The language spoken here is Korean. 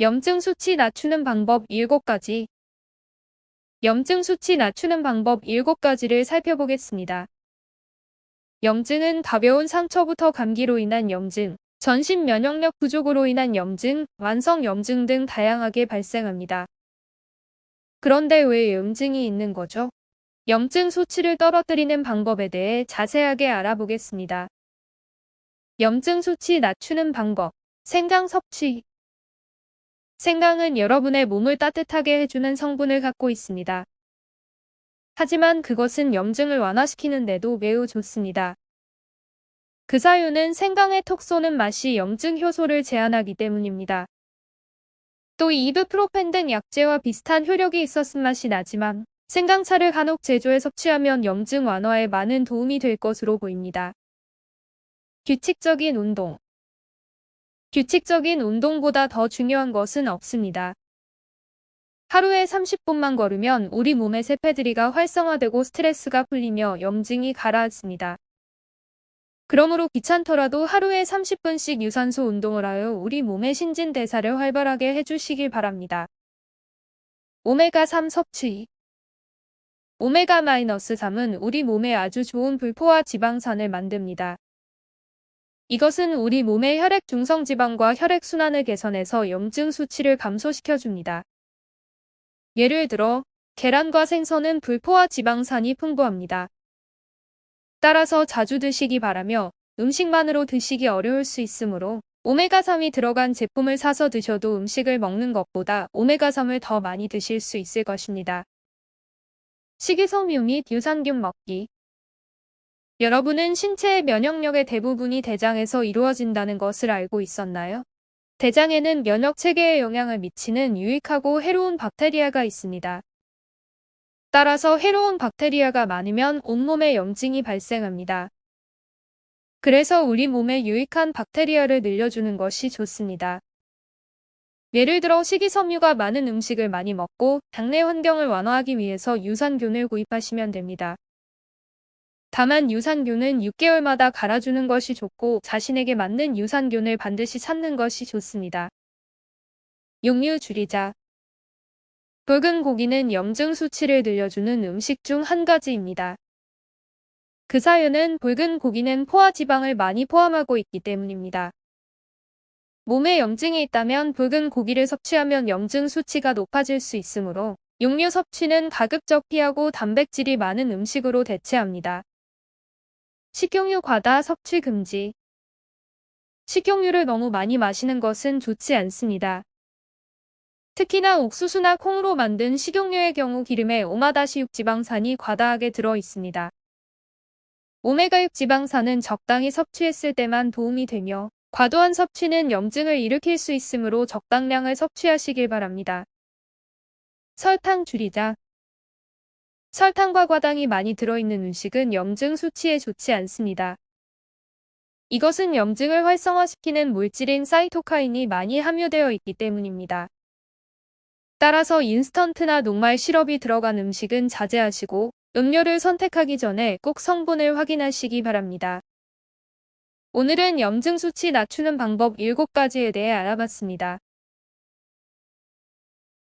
염증 수치 낮추는 방법 7가지 염증 수치 낮추는 방법 7가지를 살펴보겠습니다. 염증은 가벼운 상처부터 감기로 인한 염증, 전신 면역력 부족으로 인한 염증, 완성 염증 등 다양하게 발생합니다. 그런데 왜 염증이 있는 거죠? 염증 수치를 떨어뜨리는 방법에 대해 자세하게 알아보겠습니다. 염증 수치 낮추는 방법, 생강 섭취, 생강은 여러분의 몸을 따뜻하게 해주는 성분을 갖고 있습니다. 하지만 그것은 염증을 완화시키는데도 매우 좋습니다. 그 사유는 생강의 톡 쏘는 맛이 염증 효소를 제한하기 때문입니다. 또 이브프로펜 등 약재와 비슷한 효력이 있었은 맛이 나지만 생강차를 간혹 제조해 섭취하면 염증 완화에 많은 도움이 될 것으로 보입니다. 규칙적인 운동 규칙적인 운동보다 더 중요한 것은 없습니다. 하루에 30분만 걸으면 우리 몸의 세포들이가 활성화되고 스트레스가 풀리며 염증이 가라앉습니다. 그러므로 귀찮더라도 하루에 30분씩 유산소 운동을 하여 우리 몸의 신진대사를 활발하게 해주시길 바랍니다. 오메가3 섭취 오메가-3은 우리 몸에 아주 좋은 불포화 지방산을 만듭니다. 이것은 우리 몸의 혈액 중성지방과 혈액순환을 개선해서 염증 수치를 감소시켜줍니다. 예를 들어 계란과 생선은 불포화 지방산이 풍부합니다. 따라서 자주 드시기 바라며 음식만으로 드시기 어려울 수 있으므로 오메가3이 들어간 제품을 사서 드셔도 음식을 먹는 것보다 오메가3을 더 많이 드실 수 있을 것입니다. 식이섬유 및 유산균 먹기 여러분은 신체의 면역력의 대부분이 대장에서 이루어진다는 것을 알고 있었나요? 대장에는 면역 체계에 영향을 미치는 유익하고 해로운 박테리아가 있습니다. 따라서 해로운 박테리아가 많으면 온몸에 염증이 발생합니다. 그래서 우리 몸에 유익한 박테리아를 늘려주는 것이 좋습니다. 예를 들어 식이섬유가 많은 음식을 많이 먹고 당내 환경을 완화하기 위해서 유산균을 구입하시면 됩니다. 다만 유산균은 6개월마다 갈아주는 것이 좋고 자신에게 맞는 유산균을 반드시 찾는 것이 좋습니다. 육류 줄이자 붉은 고기는 염증 수치를 늘려주는 음식 중 한 가지입니다. 그 사유는 붉은 고기는 포화지방을 많이 포함하고 있기 때문입니다. 몸에 염증이 있다면 붉은 고기를 섭취하면 염증 수치가 높아질 수 있으므로 육류 섭취는 가급적 피하고 단백질이 많은 음식으로 대체합니다. 식용유 과다 섭취 금지. 식용유를 너무 많이 마시는 것은 좋지 않습니다. 특히나 옥수수나 콩으로 만든 식용유의 경우 기름에 오마다시6 지방산이 과다하게 들어 있습니다. 오메가6 지방산은 적당히 섭취했을 때만 도움이 되며 과도한 섭취는 염증을 일으킬 수 있으므로 적당량을 섭취하시길 바랍니다. 설탕 줄이자. 설탕과 과당이 많이 들어있는 음식은 염증 수치에 좋지 않습니다. 이것은 염증을 활성화시키는 물질인 사이토카인이 많이 함유되어 있기 때문입니다. 따라서 인스턴트나 녹말 시럽이 들어간 음식은 자제하시고 음료를 선택하기 전에 꼭 성분을 확인하시기 바랍니다. 오늘은 염증 수치 낮추는 방법 7가지에 대해 알아봤습니다.